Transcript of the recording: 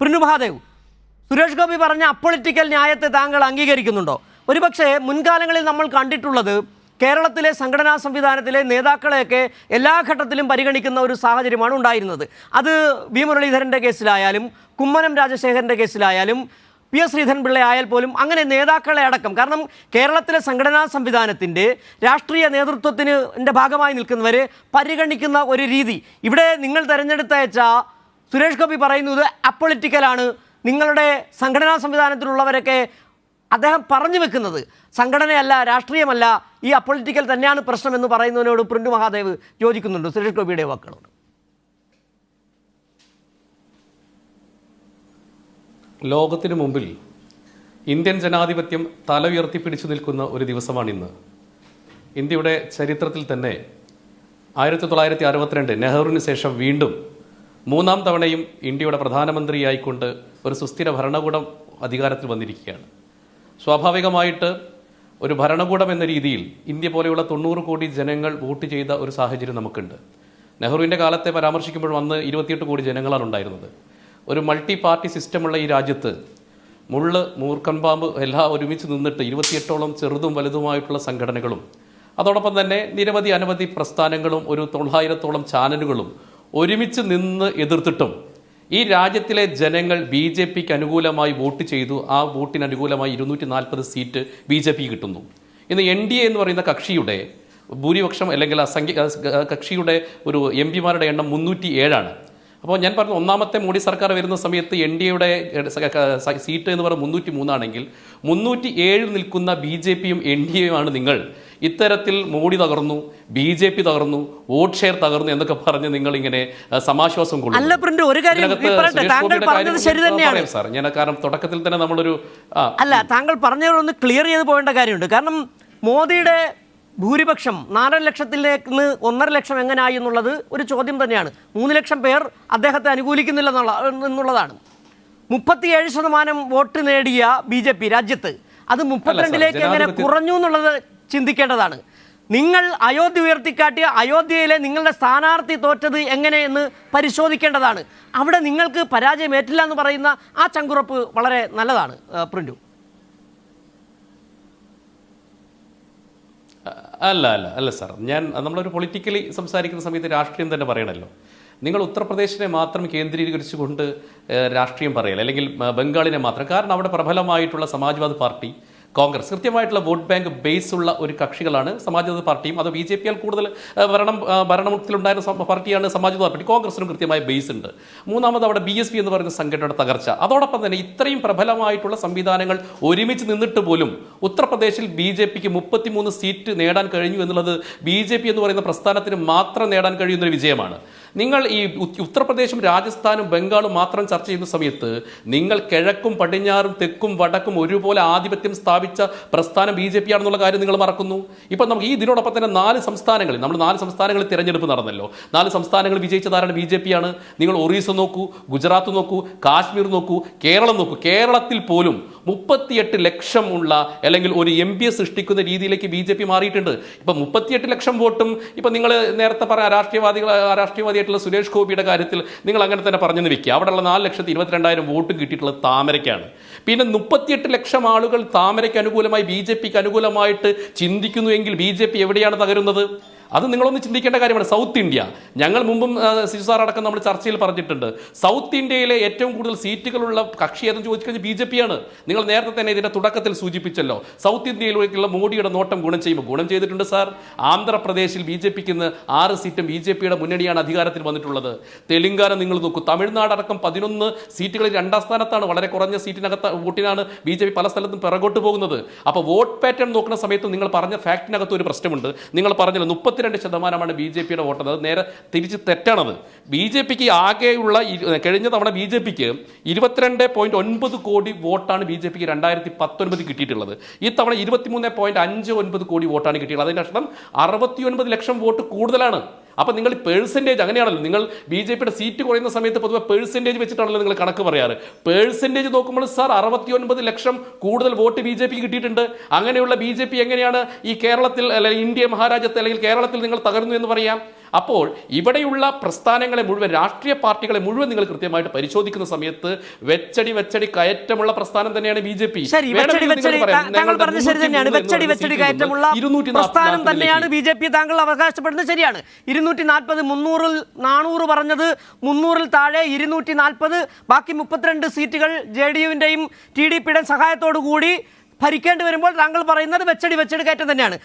പ്രിനു മഹാദേവ് സുരേഷ് ഗോപി പറഞ്ഞ അപ്പൊളിറ്റിക്കൽ ന്യായത്തെ താങ്കൾ അംഗീകരിക്കുന്നുണ്ടോ? ഒരുപക്ഷെ മുൻകാലങ്ങളിൽ നമ്മൾ കണ്ടിട്ടുള്ളത് കേരളത്തിലെ സംഘടനാ സംവിധാനത്തിലെ നേതാക്കളെയൊക്കെ എല്ലാ ഘട്ടത്തിലും പരിഗണിക്കുന്ന ഒരു സാഹചര്യമാണ് ഉണ്ടായിരുന്നത്. അത് വി. മുരളീധരന്റെ കേസിലായാലും കുമ്മനം രാജശേഖരന്റെ കേസിലായാലും പി. എസ്. ശ്രീധരൻപിള്ള ആയാൽ പോലും അങ്ങനെ നേതാക്കളെ അടക്കം. കാരണം കേരളത്തിലെ സംഘടനാ സംവിധാനത്തിന്റെ രാഷ്ട്രീയ നേതൃത്വത്തിന് ഭാഗമായി നിൽക്കുന്നവരെ പരിഗണിക്കുന്ന ഒരു രീതി. ഇവിടെ നിങ്ങൾ തിരഞ്ഞെടുത്തയച്ച സുരേഷ് ഗോപി പറയുന്നത് അപ്പൊളിറ്റിക്കലാണ് നിങ്ങളുടെ സംഘടനാ സംവിധാനത്തിലുള്ളവരൊക്കെ അദ്ദേഹം പറഞ്ഞു വെക്കുന്നത് സംഘടനയല്ല രാഷ്ട്രീയമല്ല ഈ അപ്പൊളിറ്റിക്കൽ തന്നെയാണ് പ്രശ്നം എന്ന് പറയുന്നതിനോട് പ്രിന്റു മഹാദേവ് യോജിക്കുന്നുണ്ട്. സുരേഷ് ഗോപിയുടെ വാക്കുകളോട്. ലോകത്തിന് മുമ്പിൽ ഇന്ത്യൻ ജനാധിപത്യം തല ഉയർത്തി പിടിച്ചു നിൽക്കുന്ന ഒരു ദിവസമാണിന്ന് ഇന്ത്യയുടെ ചരിത്രത്തിൽ തന്നെ ആയിരത്തി തൊള്ളായിരത്തി അറുപത്തിരണ്ട് നെഹ്റുവിന് ശേഷം വീണ്ടും മൂന്നാം തവണയും ഇന്ത്യയുടെ പ്രധാനമന്ത്രിയായിക്കൊണ്ട് ഒരു സുസ്ഥിര ഭരണകൂടം അധികാരത്തിൽ വന്നിരിക്കുകയാണ്. സ്വാഭാവികമായിട്ട് ഒരു ഭരണകൂടം എന്ന രീതിയിൽ ഇന്ത്യ പോലെയുള്ള തൊണ്ണൂറ് കോടി ജനങ്ങൾ വോട്ട് ചെയ്ത ഒരു സാഹചര്യം നമുക്കുണ്ട്. നെഹ്റുവിന്റെ കാലത്തെ പരാമർശിക്കുമ്പോൾ അന്ന് ഇരുപത്തിയെട്ട് കോടി ജനങ്ങളാണ് ഉണ്ടായിരുന്നത്. ഒരു മൾട്ടി പാർട്ടി സിസ്റ്റമുള്ള ഈ രാജ്യത്ത് മുള്ള് മൂർഖൻ പാമ്പ് എല്ലാം ഒരുമിച്ച് നിന്നിട്ട് ഇരുപത്തിയെട്ടോളം ചെറുതും വലുതുമായിട്ടുള്ള സംഘടനകളും അതോടൊപ്പം തന്നെ നിരവധി അനവധി പ്രസ്ഥാനങ്ങളും ഒരു തൊള്ളായിരത്തോളം ചാനലുകളും ഒരുമിച്ച് നിന്ന് എതിർത്തിട്ടും ഈ രാജ്യത്തിലെ ജനങ്ങൾ ബി ജെ പിക്ക് അനുകൂലമായി വോട്ട് ചെയ്തു. ആ വോട്ടിന് അനുകൂലമായി ഇരുന്നൂറ്റി നാൽപ്പത് സീറ്റ് ബി ജെ പി കിട്ടുന്നു. ഇന്ന് എൻ ഡി എ എന്ന് പറയുന്ന കക്ഷിയുടെ ഭൂരിപക്ഷം അല്ലെങ്കിൽ സംഖ്യ കക്ഷിയുടെ ഒരു എം പിമാരുടെ എണ്ണം മുന്നൂറ്റി ഏഴാണ് അപ്പോൾ ഞാൻ പറഞ്ഞു ഒന്നാമത്തെ മോഡി സർക്കാർ വരുന്ന സമയത്ത് എൻ ഡി എയുടെ സീറ്റ് എന്ന് പറയുന്നത് മുന്നൂറ്റി മൂന്നാണെങ്കിൽ മുന്നൂറ്റി ഏഴ് നിൽക്കുന്ന ബി ജെ പിയും എൻ ഡി എയുമാണ് നിങ്ങൾ. ഇത്തരത്തിൽ മോഡി തകർന്നു ബി ജെ പി തകർന്നു വോട്ട് ഷെയർ തകർന്നു എന്നൊക്കെ പറഞ്ഞ് നിങ്ങൾ ഇങ്ങനെ സമാശ്വാസം പ്രിന്റു ഒരു കാര്യം ശരി തന്നെയാണ്. പറയാം സാർ ഞാൻ കാരണം തുടക്കത്തിൽ തന്നെ നമ്മളൊരു അല്ല താങ്കൾ പറഞ്ഞതൊന്ന് ക്ലിയർ ചെയ്ത് പോകേണ്ട കാര്യമുണ്ട്. കാരണം മോദിയുടെ ഭൂരിപക്ഷം നാലര ലക്ഷത്തിലേക്ക് ഒന്നര ലക്ഷം എങ്ങനെയായി എന്നുള്ളത് ഒരു ചോദ്യം തന്നെയാണ്. മൂന്ന് ലക്ഷം പേർ അദ്ദേഹത്തെ അനുകൂലിക്കുന്നില്ല എന്നുള്ള എന്നുള്ളതാണ്. മുപ്പത്തിയേഴ് ശതമാനം വോട്ട് നേടിയ ബി ജെ പി രാജ്യത്ത് അത് മുപ്പത്തിരണ്ടിലേക്ക് എങ്ങനെ കുറഞ്ഞു എന്നുള്ളത് ചിന്തിക്കേണ്ടതാണ്. നിങ്ങൾ അയോധ്യ ഉയർത്തിക്കാട്ടിയ അയോധ്യയിലെ നിങ്ങളുടെ സ്ഥാനാർത്ഥി തോറ്റത് എങ്ങനെയെന്ന് പരിശോധിക്കേണ്ടതാണ്. അവിടെ നിങ്ങൾക്ക് പരാജയം ഏറ്റില്ല എന്ന് പറയുന്ന ആ ചങ്കുറപ്പ് വളരെ നല്ലതാണ് പ്രിന്റു. അല്ല അല്ല അല്ല സാർ. ഞാൻ നമ്മളൊരു പൊളിറ്റിക്കലി സംസാരിക്കുന്ന സമയത്ത് രാഷ്ട്രീയം തന്നെ പറയണമല്ലോ നിങ്ങൾ ഉത്തർപ്രദേശിനെ മാത്രം കേന്ദ്രീകരിച്ചുകൊണ്ട് കൊണ്ട് രാഷ്ട്രീയം പറയൽ അല്ലെങ്കിൽ ബംഗാളിനെ മാത്രം. കാരണം അവിടെ പ്രബലമായിട്ടുള്ള സമാജ്വാദി പാർട്ടി കോൺഗ്രസ്. കൃത്യമായിട്ടുള്ള വോട്ട് ബാങ്ക് ബേസ് ഉള്ള ഒരു കക്ഷികളാണ് സമാജ്വാദി പാർട്ടിയും. അത് ബി ജെ പിയാൽ കൂടുതൽ ഭരണം ഭരണത്തിലുണ്ടായിരുന്ന പാർട്ടിയാണ് സമാജ്വാദി പാർട്ടി. കോൺഗ്രസിനും കൃത്യമായ ബേസ് ഉണ്ട്. മൂന്നാമത് അവിടെ ബി എസ് പി എന്ന് പറയുന്ന സംഘടനയുടെ തകർച്ച. അതോടൊപ്പം തന്നെ ഇത്രയും പ്രബലമായിട്ടുള്ള സംവിധാനങ്ങൾ ഒരുമിച്ച് നിന്നിട്ട് പോലും ഉത്തർപ്രദേശിൽ ബി ജെ പിക്ക് മുപ്പത്തിമൂന്ന് സീറ്റ് നേടാൻ കഴിഞ്ഞു എന്നുള്ളത് ബി ജെ പി എന്ന് പറയുന്ന പ്രസ്ഥാനത്തിന് മാത്രം നേടാൻ കഴിയുന്നൊരു വിജയമാണ്. നിങ്ങൾ ഈ ഉത്തർപ്രദേശും രാജസ്ഥാനും ബംഗാളും മാത്രം ചർച്ച ചെയ്യുന്ന സമയത്ത് നിങ്ങൾ കിഴക്കും പടിഞ്ഞാറും തെക്കും വടക്കും ഒരുപോലെ ആധിപത്യം സ്ഥാപിച്ച പ്രസ്ഥാനം ബി ജെ പി ആണെന്നുള്ള കാര്യം നിങ്ങൾ മറക്കുന്നു. ഇപ്പം നമുക്ക് ഈ ഇതിനോടൊപ്പം തന്നെ നാല് സംസ്ഥാനങ്ങളിൽ നമ്മൾ നാല് സംസ്ഥാനങ്ങളിൽ തിരഞ്ഞെടുപ്പ് നടന്നല്ലോ. നാല് സംസ്ഥാനങ്ങൾ വിജയിച്ചതാരാണ് ബി ജെ പി ആണ്? നിങ്ങൾ ഒറീസ നോക്കൂ ഗുജറാത്ത് നോക്കൂ കാശ്മീർ നോക്കൂ കേരളം നോക്കൂ. കേരളത്തിൽ പോലും മുപ്പത്തിയെട്ട് ലക്ഷം ഉള്ള അല്ലെങ്കിൽ ഒരു എം പി സൃഷ്ടിക്കുന്ന രീതിയിലേക്ക് ബി ജെ പി മാറിയിട്ടുണ്ട്. ഇപ്പം മുപ്പത്തിയെട്ട് ലക്ഷം വോട്ടും ഇപ്പം നിങ്ങൾ നേരത്തെ പറഞ്ഞ രാഷ്ട്രീയവാദികൾ രാഷ്ട്രീയവാദിയായിട്ടുള്ള സുരേഷ് ഗോപിയുടെ കാര്യത്തിൽ നിങ്ങൾ അങ്ങനെ തന്നെ പറഞ്ഞെന്ന് വെക്കുക. അവിടെയുള്ള നാല് ലക്ഷത്തി ഇരുപത്തിരണ്ടായിരം വോട്ട് കിട്ടിയിട്ടുള്ളത് താമരയ്ക്കാണ്. പിന്നെ മുപ്പത്തിയെട്ട് ലക്ഷം ആളുകൾ താമരയ്ക്ക് അനുകൂലമായി ബി ജെ പിക്ക് അനുകൂലമായിട്ട് ചിന്തിക്കുന്നു എങ്കിൽ ബി ജെ പി എവിടെയാണ് തകരുന്നത്? അത് നിങ്ങളൊന്ന് ചിന്തിക്കേണ്ട കാര്യമാണ്. South India. ഞങ്ങൾ മുമ്പും ആ, സിജു സാർ അടക്കം നമ്മൾ ചർച്ചയിൽ പറഞ്ഞിട്ടുണ്ട്. സൗത്ത് ഇന്ത്യയിലെ ഏറ്റവും കൂടുതൽ സീറ്റുകളുള്ള കക്ഷി ഏതെന്ന് ചോദിച്ചു കഴിഞ്ഞാൽ ബി ജെ പിയാണ്. നിങ്ങൾ നേരത്തെ തന്നെ ഇതിന്റെ തുടക്കത്തിൽ സൂചിപ്പിച്ചല്ലോ. സൗത്ത് ഇന്ത്യയിലേക്കുള്ള മോഡിയുടെ നോട്ടം ഗുണം ചെയ്യുമ്പോൾ ഗുണം ചെയ്തിട്ടുണ്ട് സാർ. ആന്ധ്രാപ്രദേശിൽ ബി ജെ പിക്ക് ഇന്ന് ആറ് സീറ്റും ബി ജെ പിയുടെ മുന്നണിയാണ് അധികാരത്തിൽ വന്നിട്ടുള്ളത്. തെലുങ്കാന നിങ്ങൾ നോക്കൂ. തമിഴ്നാട് അടക്കം പതിനൊന്ന് സീറ്റുകളിൽ രണ്ടാം സ്ഥാനത്താണ്. വളരെ കുറഞ്ഞ സീറ്റിനകത്ത് വോട്ടിനാണ് ബി ജെ പി പല സ്ഥലത്തും പിറകോട്ട് പോകുന്നത്. അപ്പോൾ വോട്ട് പാറ്റേൺ നോക്കുന്ന സമയത്ത് നിങ്ങൾ പറഞ്ഞ ഫാക്ടിനകത്ത് ഒരു പ്രശ്നമുണ്ട്. നിങ്ങൾ പറഞ്ഞല്ലോ മുപ്പത്തിരണ്ട് ശതമാനമാണ് ബി ജെ പിയുടെ വോട്ട് അത് നേരെ തിരിച്ച് തെറ്റാണത്. ബി ജെ പിക്ക് ആകെയുള്ള കഴിഞ്ഞ തവണ ബി ജെ പിക്ക് ഇരുപത്തിരണ്ട് പോയിന്റ് ഒൻപത് കോടി വോട്ടാണ് ബി ജെ പിക്ക് രണ്ടായിരത്തി പത്തൊൻപത് കിട്ടിയിട്ടുള്ളത്. ഈ തവണ ഇരുപത്തിമൂന്ന് പോയിന്റ് അഞ്ച് ഒൻപത് കോടി വോട്ടാണ് കിട്ടിയിട്ടുള്ളത്. അതിന്റെ അർത്ഥം അറുപത്തി ഒൻപത് ലക്ഷം വോട്ട് കൂടുതലാണ്. അപ്പം നിങ്ങൾ പേഴ്സന്റേജ് അങ്ങനെയാണല്ലോ നിങ്ങൾ ബി ജെ പിയുടെ സീറ്റ് കുറയുന്ന സമയത്ത് പൊതുവെ പേഴ്സന്റേജ് വെച്ചിട്ടാണല്ലോ നിങ്ങൾ കണക്ക് പറയാറ്. പേഴ്സന്റേജ് നോക്കുമ്പോൾ സാർ അറുപത്തി ഒൻപത് ലക്ഷം കൂടുതൽ വോട്ട് ബി ജെ പി കിട്ടിയിട്ടുണ്ട്. അങ്ങനെയുള്ള ബി ജെ പി എങ്ങനെയാണ് ഈ കേരളത്തിൽ അല്ലെങ്കിൽ ഇന്ത്യ മഹാരാജ്യത്ത് അല്ലെങ്കിൽ കേരളത്തിൽ നിങ്ങൾ തകർന്നു എന്ന് പറയാം? അപ്പോൾ ഇവിടെയുള്ള പ്രസ്ഥാനങ്ങളെ മുഴുവൻ രാഷ്ട്രീയ പാർട്ടികളെ മുഴുവൻ നിങ്ങൾ കൃത്യമായിട്ട് പരിശോധിക്കുന്ന സമയത്ത് വെച്ചടി വെച്ചടി കയറ്റമുള്ള പ്രസ്ഥാനം തന്നെയാണ് ബി ജെ പി. തന്നെയാണ്. വെച്ചടി വെച്ചടി കയറ്റമുള്ള പ്രസ്ഥാനം തന്നെയാണ് ബി ജെ പി താങ്കൾ അവകാശപ്പെടുന്നത് ശരിയാണ്. ഇരുന്നൂറ്റി നാൽപ്പത് മുന്നൂറിൽ നാനൂറ് പറഞ്ഞത് മുന്നൂറിൽ താഴെ ഇരുന്നൂറ്റി നാൽപ്പത് ബാക്കി മുപ്പത്തിരണ്ട് സീറ്റുകൾ ജെ ഡി യുവിന്റെയും ടി ഡി പിയുടെ സഹായത്തോടു കൂടി ഭരിക്കേണ്ടി വരുമ്പോൾ താങ്കൾ പറയുന്നത് വെച്ചടി വെച്ചടി കയറ്റം തന്നെയാണ്.